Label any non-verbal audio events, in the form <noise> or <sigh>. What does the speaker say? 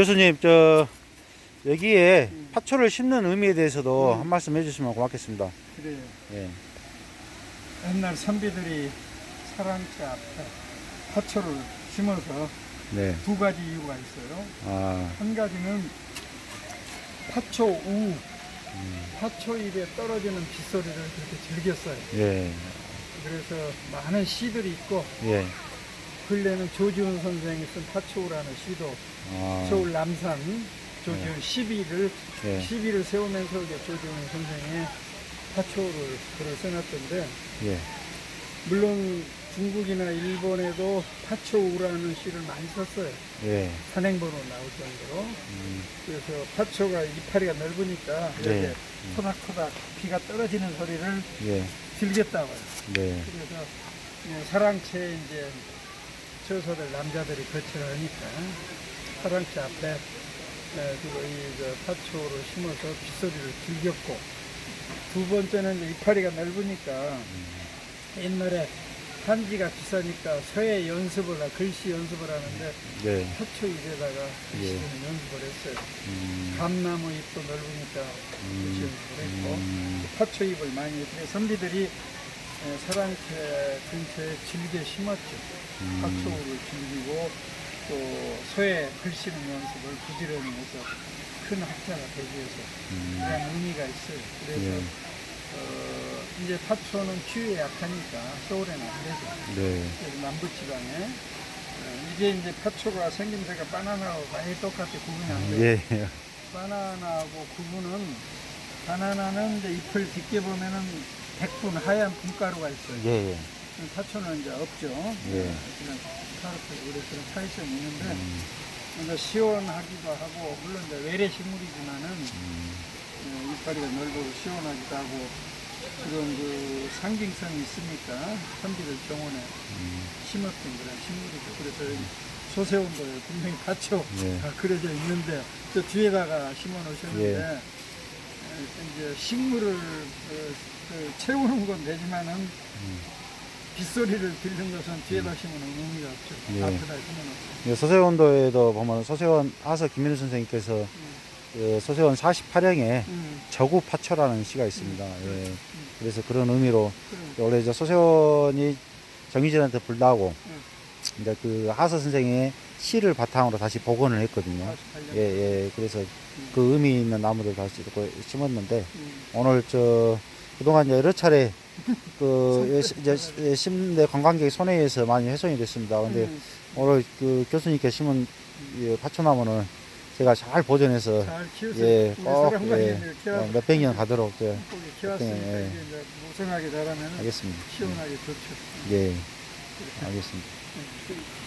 교수님 저 여기에 파초를 심는 의미에 대해서도 한 말씀 해주시면 고맙겠습니다. 그래요. 예. 옛날 선비들이 사랑채 앞에 화초를 심어서 네. 두 가지 이유가 있어요. 아, 한 가지는 화초 우, 화초 잎에 떨어지는 빗소리를 그렇게 즐겼어요. 예. 그래서 많은 시들이 있고 예. 근래는 조지훈 선생이 쓴 화초우라는 시도 아, 서울 남산 조지훈 12를 예. 12를 세우면서 이제 조지훈 선생의 화초를 글을 써놨던데 예. 물론 중국이나 일본에도 파초우라는 시를 많이 썼어요. 예. 산행본으로 나올 정도로. 음, 그래서 파초가 이파리가 넓으니까 네. 이렇게 토닥토닥 비가 떨어지는 소리를 예. 즐겼다고요. 네. 그래서 그냥 사랑채 이제 처소들 남자들이 거쳐를 하니까 사랑채 앞에 그리고 이저 파초를 심어서 빗소리를 즐겼고 두 번째는 이파리가 넓으니까 옛날에 한지가 비싸니까 서예 연습을 하, 글씨 연습을 하는데 네. 화초 잎에다가 글씨를 예. 연습을 했어요. 음, 감나무 잎도 넓으니까 글씨 연습을 했고 음, 화초 잎을 많이 했는데 선비들이 에, 사랑채 근처에 질게 심었죠. 음. 화초를 즐기고 또 소에 글씨는 연습을 부지런히 해서 큰 학자가 되기 위해서 음, 그런 의미가 있어요. 그래서 예. 어, 이제 화초는 추위에 약하니까 서울에는 안 되죠. 네. 그래서 남부지방에 어, 이게 이제 파초가 생김새가 바나나하고 많이 똑같아 구분이 안 돼요. 예. 바나나하고 구분은 바나나는 이제 잎을 깊게 보면은 백분 하얀 분가루가 있어요. 예. 예. 파초는 이제 없죠. 예. 그런 카르트 우리 그런 차이점이 있는데 음, 근데 시원하기도 하고 물론 이제 외래 식물이지만은 음, 어, 이파리가 넓고 시원하기도 하고 그런 그 상징성이 있으니까 선비들 병원에 음, 심었던 그런 식물이죠. 그래서 여기 소세원도에 분명히 파초 예. 다 그려져 있는데 저 뒤에다가 심어 놓으셨는데 예. 어, 이제 식물을 어, 그 채우는 건 되지만은 음. 빗소리를 듣는 것은 뒤에다 심으면 의미가 없죠. 예. 앞에다. 예, 서세원도에도 보면 서세원 아서 김민우 선생님께서 그 서세원 48형에 음, 저구 파초라는 시가 있습니다. 예. 음. 그래서 그런 의미로 그럼, 원래 저 서세원이 정유진한테 불나고 음. 이제 그 하서 선생의 시를 바탕으로 다시 복원을 했거든요. 48년. 예, 예. 그래서 그 의미 있는 나무들 다시 심었는데 음, 오늘 저 그동안 여러 차례 <laughs> 그 예, 시- 이제 시- 예, 심내 관광객 손에 의해서 많이 훼손이 됐습니다. 근데 음, 오늘 그 교수님께 심은 이 파초나무는 제가 잘 보존해서 잘. 예, 꼭 예, 몇백 년 가도록 예, 키웠으니까 예. 무성하게 자라면 하겠습니다. 시원하게 좋죠. 예, 알겠습니다. 음.